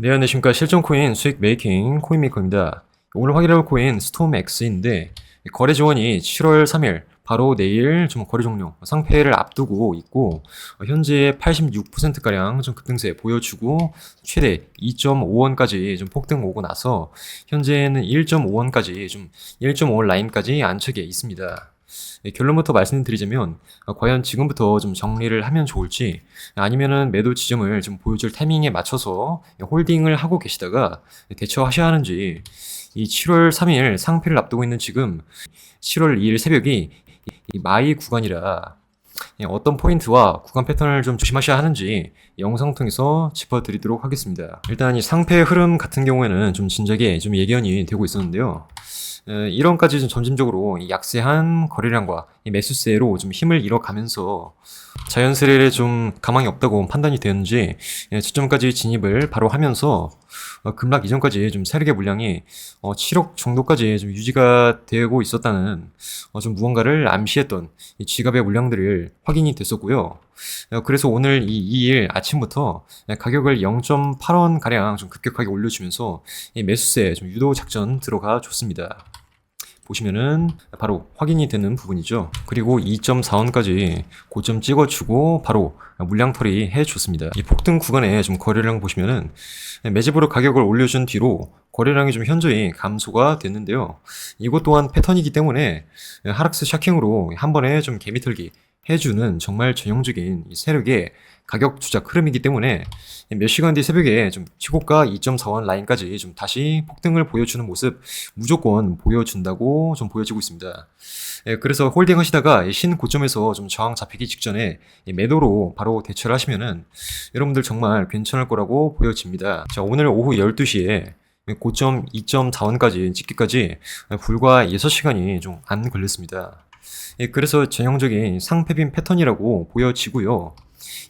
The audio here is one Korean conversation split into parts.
네, 안녕하십니까. 실전 코인 수익 메이킹 코인메이커입니다. 오늘 확인할 코인 스톰X인데 거래 지원이 7월 3일 바로 내일 좀 거래 종료 상패를 앞두고 있고 어, 현재 86%가량 좀 급등세 보여주고 최대 2.5원까지 좀 폭등 오고 나서 현재는 1.5원까지 좀 1.5원 라인까지 안착해 있습니다. 예, 결론부터 말씀드리자면 어, 과연 지금부터 좀 정리를 하면 좋을지 아니면은 매도 지점을 좀 보여줄 타이밍에 맞춰서 홀딩을 하고 계시다가 대처하셔야 하는지 이 7월 3일 상패를 앞두고 있는 지금 7월 2일 새벽이 이 마이 구간이라 예, 어떤 포인트와 구간 패턴을 좀 조심하셔야 하는지 영상 통해서 짚어드리도록 하겠습니다. 일단 이 상패 흐름 같은 경우에는 좀 진작에 좀 예견이 되고 있었는데요. 1원까지 좀 점진적으로 이 약세한 거래량과 이 매수세로 좀 힘을 잃어가면서 자연스레 좀 가망이 없다고 판단이 되었는지 예, 저점까지 진입을 바로 하면서 어, 급락 이전까지 좀 세력의 물량이 어, 7억 정도까지 좀 유지가 되고 있었다는 어, 좀 무언가를 암시했던 이 지갑의 물량들을 확인이 됐었고요. 어, 그래서 오늘 이 2일 아침부터 가격을 0.8원 가량 좀 급격하게 올려주면서 이 매수세 좀 유도 작전 들어가 줬습니다. 보시면은 바로 확인이 되는 부분이죠. 그리고 2.4원까지 고점 찍어주고 바로 물량 털이 해줬습니다. 이 폭등 구간에 좀 거래량 보시면은 매집으로 가격을 올려준 뒤로 거래량이 좀 현저히 감소가 됐는데요. 이것 또한 패턴이기 때문에 하락세 샤킹으로 한 번에 좀 개미털기 해주는 정말 전형적인 이 세력의 가격 조작 흐름이기 때문에 몇 시간 뒤 새벽에 좀 최고가 2.4원 라인까지 좀 다시 폭등을 보여주는 모습 무조건 보여준다고 좀 보여지고 있습니다. 예, 그래서 홀딩 하시다가 이 신고점에서 좀 저항 잡히기 직전에 이 매도로 바로 대처를 하시면은 여러분들 정말 괜찮을 거라고 보여집니다. 자, 오늘 오후 12시에 고점 2.4원까지 찍기까지 불과 6시간이 좀 안 걸렸습니다. 예, 그래서 전형적인 상패빈 패턴이라고 보여지고요.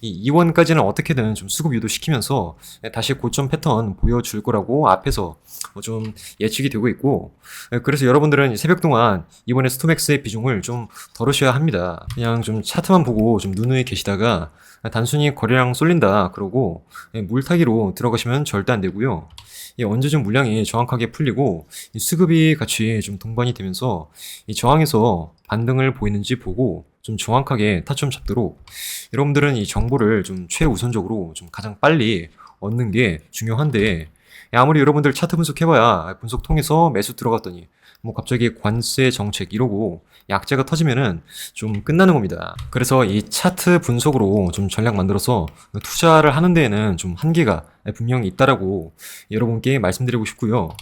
이 2원까지는 어떻게든 좀 수급 유도시키면서 다시 고점 패턴 보여줄 거라고 앞에서 좀 예측이 되고 있고 예, 그래서 여러분들은 새벽 동안 이번에 스톰엑스의 비중을 좀 덜으셔야 합니다. 그냥 좀 차트만 보고 좀 눈에 계시다가 단순히 거래량 쏠린다 그러고 예, 물타기로 들어가시면 절대 안 되고요. 이 언제쯤 물량이 정확하게 풀리고 이 수급이 같이 좀 동반이 되면서 이 저항에서 반등을 보이는지 보고 좀 정확하게 타점 잡도록 여러분들은 이 정보를 좀 최우선적으로 좀 가장 빨리 얻는 게 중요한데 아무리 여러분들 차트 분석해봐야 분석 통해서 매수 들어갔더니 뭐 갑자기 관세 정책 이러고 약재가 터지면은 좀 끝나는 겁니다. 그래서 이 차트 분석으로 좀 전략 만들어서 투자를 하는 데에는 좀 한계가 분명히 있다라고 여러분께 말씀드리고 싶고요.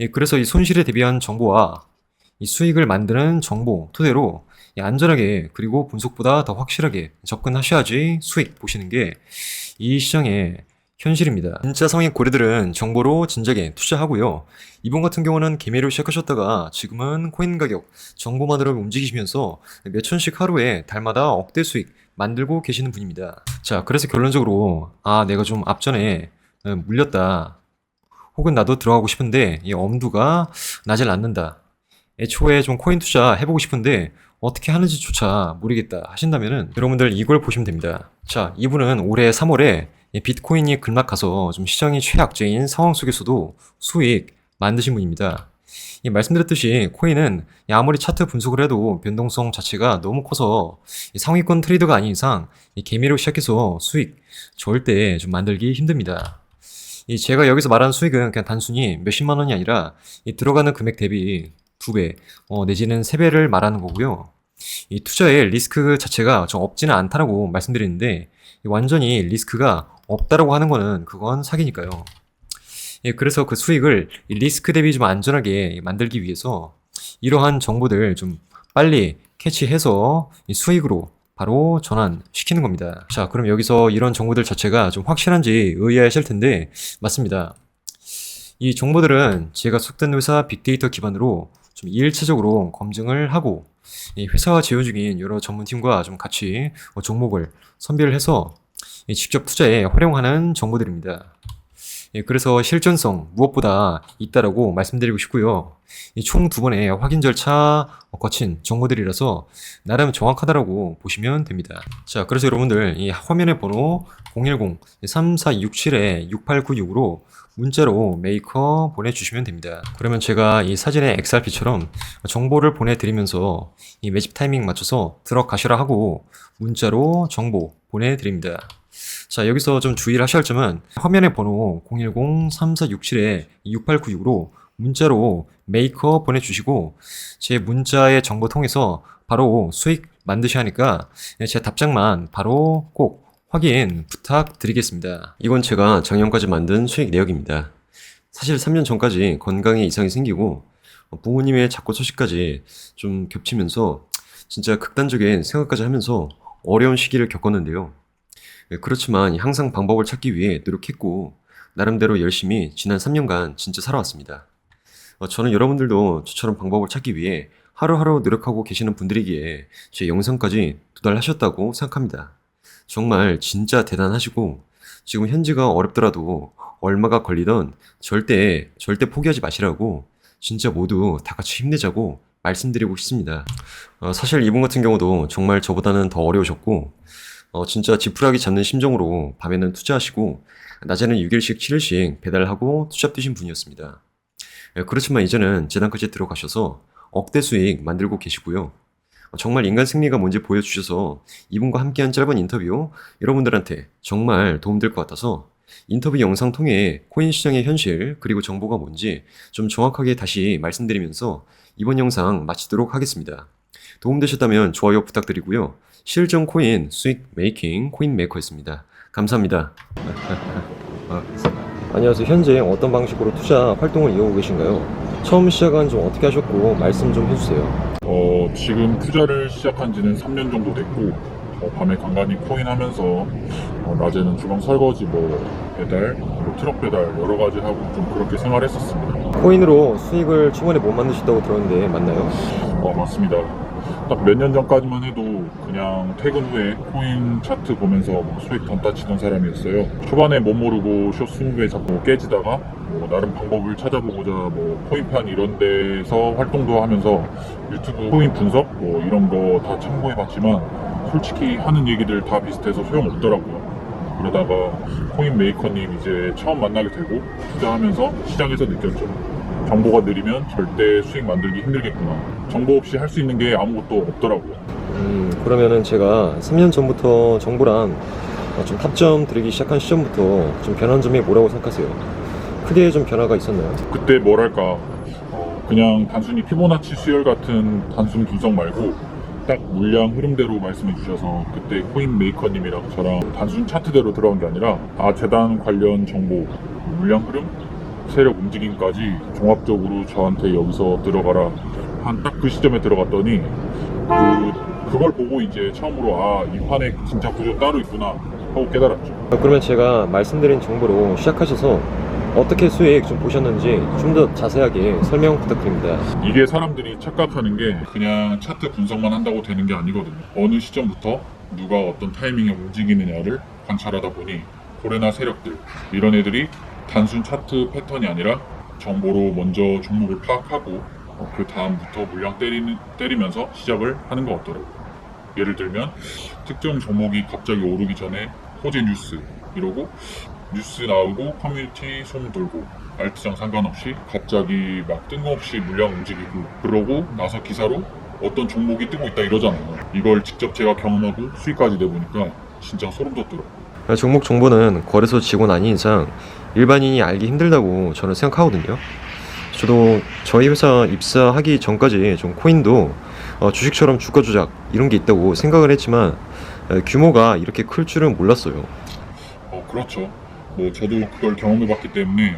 예, 그래서 이 손실에 대비한 정보와 이 수익을 만드는 정보 토대로 안전하게 그리고 분석보다 더 확실하게 접근하셔야지 수익 보시는 게 이 시장의 현실입니다. 진짜 성인 고래들은 정보로 진작에 투자하고요. 이번 같은 경우는 개미로 시작하셨다가 지금은 코인 가격 정보만으로 움직이시면서 몇천씩 하루에 달마다 억대 수익 만들고 계시는 분입니다. 자, 그래서 결론적으로 아, 내가 좀 앞전에 어, 물렸다. 혹은 나도 들어가고 싶은데 이 엄두가 나질 않는다. 애초에 좀 코인 투자 해보고 싶은데 어떻게 하는지조차 모르겠다 하신다면은 여러분들 이걸 보시면 됩니다. 자, 이분은 올해 3월에 비트코인이 급락가서 좀 시장이 최악재인 상황 속에서도 수익 만드신 분입니다. 이 말씀드렸듯이 코인은 아무리 차트 분석을 해도 변동성 자체가 너무 커서 상위권 트레이더가 아닌 이상 개미로 시작해서 수익 절대 좀 만들기 힘듭니다. 이 제가 여기서 말하는 수익은 그냥 단순히 몇십만 원이 아니라 이 들어가는 금액 대비 두 배, 어, 내지는 세 배를 말하는 거고요. 이 투자의 리스크 자체가 좀 없지는 않다라고 말씀드리는데 완전히 리스크가 없다라고 하는 거는 그건 사기니까요. 예, 그래서 그 수익을 리스크 대비 좀 안전하게 만들기 위해서 이러한 정보들 좀 빨리 캐치해서 수익으로 바로 전환시키는 겁니다. 자, 그럼 여기서 이런 정보들 자체가 좀 확실한지 의아하실 텐데 맞습니다. 이 정보들은 제가 속된 회사 빅데이터 기반으로 좀 1차적으로 검증을 하고 이 회사와 제휴 중인 여러 전문팀과 좀 같이 종목을 선별을 해서 직접 투자에 활용하는 정보들입니다. 예, 그래서 실존성 무엇보다 있다라고 말씀드리고 싶고요. 이총두 번의 확인 절차 거친 정보들이라서 나름 정확하다라고 보시면 됩니다. 자, 그래서 여러분들 이 화면의 번호 010-3467-6896으로 문자로 메이커 보내주시면 됩니다. 그러면 제가 이 사진의 XRP처럼 정보를 보내드리면서 이 매집 타이밍 맞춰서 들어가시라 하고 문자로 정보 보내드립니다. 자, 여기서 좀 주의를 하셔야 할 점은 화면의 번호 010-3467-6896으로 문자로 메이커 보내주시고 제 문자의 정보 통해서 바로 수익 만드셔야 하니까 제 답장만 바로 꼭 확인 부탁드리겠습니다. 이건 제가 작년까지 만든 수익 내역입니다. 사실 3년 전까지 건강에 이상이 생기고 부모님의 자꾸 소식까지 좀 겹치면서 진짜 극단적인 생각까지 하면서 어려운 시기를 겪었는데요. 네, 그렇지만 항상 방법을 찾기 위해 노력했고 나름대로 열심히 지난 3년간 진짜 살아왔습니다. 어, 저는 여러분들도 저처럼 방법을 찾기 위해 하루하루 노력하고 계시는 분들이기에 제 영상까지 도달하셨다고 생각합니다. 정말 진짜 대단하시고 지금 현지가 어렵더라도 얼마가 걸리던 절대 절대 포기하지 마시라고 진짜 모두 다 같이 힘내자고 말씀드리고 싶습니다. 어, 사실 이분 같은 경우도 정말 저보다는 더 어려우셨고 어, 진짜 지푸라기 잡는 심정으로 밤에는 투자하시고 낮에는 6일씩 7일씩 배달하고 투잡 뛰신 분이었습니다. 예, 그렇지만 이제는 재단까지 들어가셔서 억대 수익 만들고 계시고요. 어, 정말 인간 승리가 뭔지 보여주셔서 이분과 함께한 짧은 인터뷰 여러분들한테 정말 도움될 것 같아서 인터뷰 영상 통해 코인 시장의 현실 그리고 정보가 뭔지 좀 정확하게 다시 말씀드리면서 이번 영상 마치도록 하겠습니다. 도움되셨다면 좋아요 부탁드리고요. 실전 코인 수익 메이킹 코인 메이커였습니다. 감사합니다. 아, 안녕하세요. 현재 어떤 방식으로 투자 활동을 이어오고 계신가요? 처음 시작은 좀 어떻게 하셨고 말씀 좀 해주세요. 어, 지금 투자를 시작한 지는 3년 정도 됐고, 어, 밤에 간간히 코인 하면서, 어, 낮에는 주방 설거지, 뭐, 배달, 뭐 트럭 배달, 여러 가지 하고 좀 그렇게 생활했었습니다. 코인으로 수익을 초반에 못 만드셨다고 들었는데 맞나요? 어, 맞습니다. 딱 몇 년 전까지만 해도 그냥 퇴근 후에 코인 차트 보면서 뭐 수익 던따 치던 사람이었어요. 초반에 못 모르고 숏 20배 자꾸 깨지다가 뭐 나름 방법을 찾아보고자 뭐 코인판 이런 데서 활동도 하면서 유튜브 코인 분석 뭐 이런 거 다 참고해봤지만 솔직히 하는 얘기들 다 비슷해서 소용없더라고요. 그러다가 코인 메이커님 이제 처음 만나게 되고 투자하면서 시장에서 느꼈죠. 정보가 느리면 절대 수익 만들기 힘들겠구나. 정보 없이 할 수 있는 게 아무것도 없더라고요. 음, 그러면은 제가 3년 전부터 정보랑 어, 좀 타점 들이기 시작한 시점부터 좀 변한 점이 뭐라고 생각하세요? 크게 좀 변화가 있었나요? 그때 뭐랄까 어, 그냥 단순히 피보나치 수열 같은 단순 분석 말고 딱 물량 흐름대로 말씀해 주셔서 그때 코인 메이커님이랑 저랑 단순 차트대로 들어간 게 아니라 아 재단 관련 정보 물량 흐름 세력 움직임까지 종합적으로 저한테 여기서 들어가라 한 딱 그 시점에 들어갔더니 그 그걸 보고 이제 처음으로 아이 판에 진짜 구조 따로 있구나 하고 깨달았죠. 어, 그러면 제가 말씀드린 정보로 시작하셔서 어떻게 수익 좀 보셨는지 좀 더 자세하게 설명 부탁드립니다. 이게 사람들이 착각하는 게 그냥 차트 분석만 한다고 되는 게 아니거든요. 어느 시점부터 누가 어떤 타이밍에 움직이느냐를 관찰하다 보니 고래나 세력들 이런 애들이 단순 차트 패턴이 아니라 정보로 먼저 종목을 파악하고 어, 그 다음부터 물량 때리는, 때리면서 시작을 하는 것 같더라고요. 예를 들면 특정 종목이 갑자기 오르기 전에 호재 뉴스 이러고 뉴스 나오고 커뮤니티 소문 돌고 알트장 상관없이 갑자기 막 뜬금없이 물량 움직이고 그러고 나서 기사로 어떤 종목이 뜨고 있다 이러잖아요. 이걸 직접 제가 경험하고 수익까지 내보니까 진짜 소름 돋더라고요. 종목 정보는 거래소 직원 아닌 이상 일반인이 알기 힘들다고 저는 생각하거든요. 저도 저희 회사 입사하기 전까지 좀 코인도 어, 주식처럼 주가 조작 이런 게 있다고 생각을 했지만 에, 규모가 이렇게 클 줄은 몰랐어요. 어, 그렇죠. 뭐 저도 그걸 경험해봤기 때문에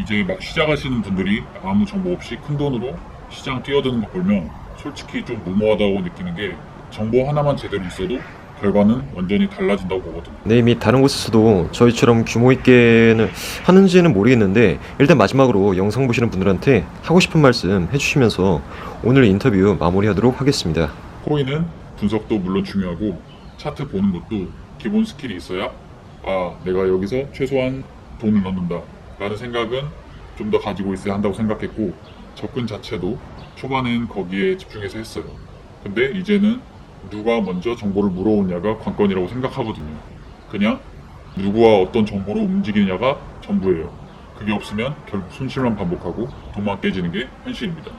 이제 막 시작하시는 분들이 아무 정보 없이 큰 돈으로 시장 뛰어드는 거 보면 솔직히 좀 무모하다고 느끼는 게 정보 하나만 제대로 있어도 결과는 완전히 달라진다고 보거든요. 네, 이미 다른 곳에서도 저희처럼 규모 있게는 하는지는 모르겠는데 일단 마지막으로 영상 보시는 분들한테 하고 싶은 말씀 해주시면서 오늘 인터뷰 마무리하도록 하겠습니다. 코인은 분석도 물론 중요하고 차트 보는 것도 기본 스킬이 있어야 아 내가 여기서 최소한 돈을 넣는다 라는 생각은 좀 더 가지고 있어야 한다고 생각했고 접근 자체도 초반엔 거기에 집중해서 했어요. 근데 이제는 누가 먼저 정보를 물어오냐가 관건이라고 생각하거든요. 그냥 누구와 어떤 정보로 움직이느냐가 전부예요. 그게 없으면 결국 손실만 반복하고 돈만 깨지는 게 현실입니다.